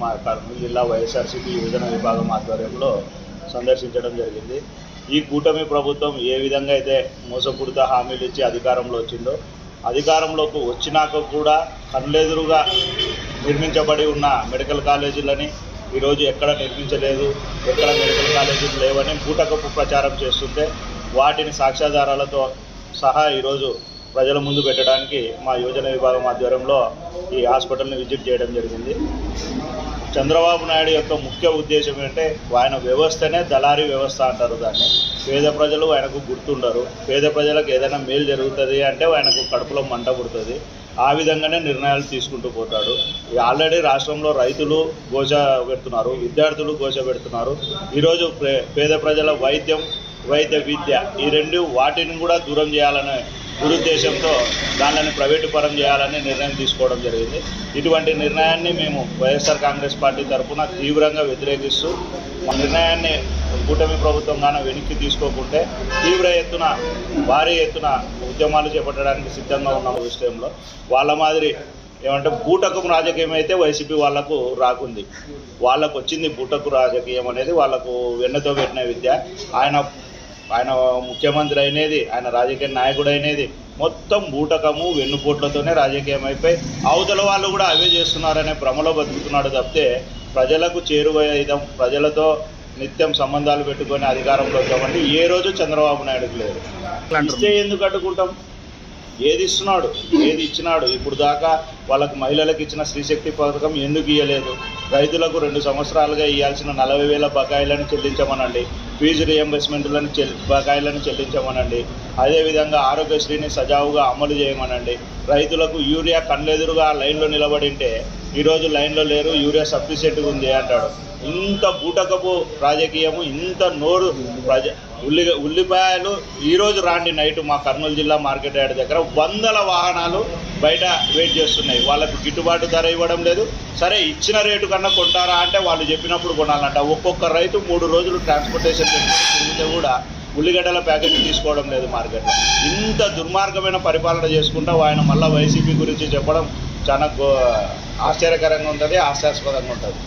మా కర్నూలు జిల్లా వైఎస్ఆర్సీపీ యువజన విభాగం ఆధ్వర్యంలో సందర్శించడం జరిగింది. ఈ కూటమి ప్రభుత్వం ఏ విధంగా అయితే మోసపూరిత హామీలు ఇచ్చి అధికారంలో వచ్చిందో అధికారంలోకి వచ్చినాక కూడా కళ్ళెదురుగా నిర్మించబడి ఉన్న మెడికల్ కాలేజీలని ఈరోజు ఎక్కడ నిర్మించలేదు ఎక్కడ మెడికల్ కాలేజీలు లేవని బూటకపు ప్రచారం చేస్తుంటే వాటిని సాక్ష్యాధారాలతో సహా ఈరోజు ప్రజల ముందు పెట్టడానికి మా యోజన విభాగం ఆధ్వర్యంలో ఈ హాస్పిటల్ని విజిట్ చేయడం జరిగింది. చంద్రబాబు నాయుడు యొక్క ముఖ్య ఉద్దేశం ఏంటంటే ఆయన వ్యవస్థనే దళారీ వ్యవస్థ అంటారు దాన్ని. పేద ప్రజలు ఆయనకు గుర్తుండరు. పేద ప్రజలకు ఏదైనా మేలు జరుగుతుంది అంటే ఆయనకు కడుపులో మంట పుడుతుంది. ఆ విధంగానే నిర్ణయాలు తీసుకుంటూ పోతాడు. ఈ ఆల్రెడీ రాష్ట్రంలో రైతులు ఘోష పెడుతున్నారు విద్యార్థులు ఘోష పెడుతున్నారు. ఈరోజు పే- పేద ప్రజల వైద్యం వైద్య విద్య ఈ రెండు వాటిని కూడా దూరం చేయాలనే దురుద్దేశంతో దానిని ప్రైవేటు పరం చేయాలని నిర్ణయం తీసుకోవడం జరిగింది. ఇటువంటి నిర్ణయాన్ని మేము వైఎస్ఆర్ కాంగ్రెస్ పార్టీ తరఫున తీవ్రంగా వ్యతిరేకిస్తూ మా నిర్ణయాన్ని కూటమి ప్రభుత్వం గాన వెనక్కి తీసుకోకుంటే తీవ్ర ఎత్తున భారీ ఎత్తున ఉద్యమాలు చేపట్టడానికి సిద్ధంగా ఉన్నాము విషయంలో. వాళ్ళ మాదిరి ఏమంటే బూటకం రాజకీయం అయితే వైసీపీ వాళ్ళకు రాకుంది. వాళ్ళకు వచ్చింది బూటకు రాజకీయం అనేది వాళ్ళకు వెన్నతో పెట్టిన విద్య. ఆయన ఆయన ముఖ్యమంత్రి అయినది ఆయన రాజకీయ నాయకుడు అయినది మొత్తం బూటకము వెన్నుపోట్లతోనే రాజకీయం అయిపోయి అవతల వాళ్ళు కూడా అవే చేస్తున్నారనే భ్రమలో బతుకుతున్నాడు తప్పితే ప్రజలకు చేరువయ్యడం ప్రజలతో నిత్యం సంబంధాలు పెట్టుకొని అధికారంలో వచ్చామంటే ఏ రోజు చంద్రబాబు నాయుడుకి లేదు. ఇస్తే ఎందుకు అడ్డుకుంటాం? ఏది ఇస్తున్నాడు? ఏది ఇచ్చినాడు? ఇప్పుడు దాకా వాళ్ళకు మహిళలకు ఇచ్చిన స్త్రీశక్తి పథకం ఎందుకు ఇవ్వలేదు రైతులకు రెండు సంవత్సరాలుగా ఇవ్వాల్సిన నలభై వేల బకాయిలను చెల్లించమనండి. ఫీజు రియంబర్స్మెంట్లను చెల్లి బకాయిలను చెల్లించమనండి. అదేవిధంగా ఆరోగ్యశ్రీని సజావుగా అమలు చేయమనండి. రైతులకు యూరియా కళ్ళెదురుగా లైన్లో నిలబడింటే ఈరోజు లైన్లో లేరు యూరియా సఫిషియెంట్గా ఉంది అంటాడు. ఇంత బూటకపు రాజకీయము ఇంత నోరు ప్రజ ఉల్లి ఉల్లిపాయలు ఈరోజు రాండి నైట్ మా కర్నూలు జిల్లా మార్కెట్ యార్డ్ దగ్గర. వందల వాహనాలు బయట వెయిట్ చేస్తున్నాయి. వాళ్ళకు గిట్టుబాటు ధర ఇవ్వడం లేదు. సరే ఇచ్చిన రేటు కన్నా కొంటారా అంటే వాళ్ళు చెప్పినప్పుడు కొనాలంట. ఒక్కొక్క రైతు మూడు రోజులు ట్రాన్స్పోర్టేషన్ తిరిగితే కూడా ఉల్లిగడ్డల ప్యాకెట్ తీసుకోవడం లేదు మార్కెట్లో. ఇంత దుర్మార్గమైన పరిపాలన చేసుకుంటూ ఆయన మళ్ళీ వైసీపీ గురించి చెప్పడం చాలా గో ఆశ్చర్యకరంగా ఉంటుంది హాస్యాస్పదంగా ఉంటుంది.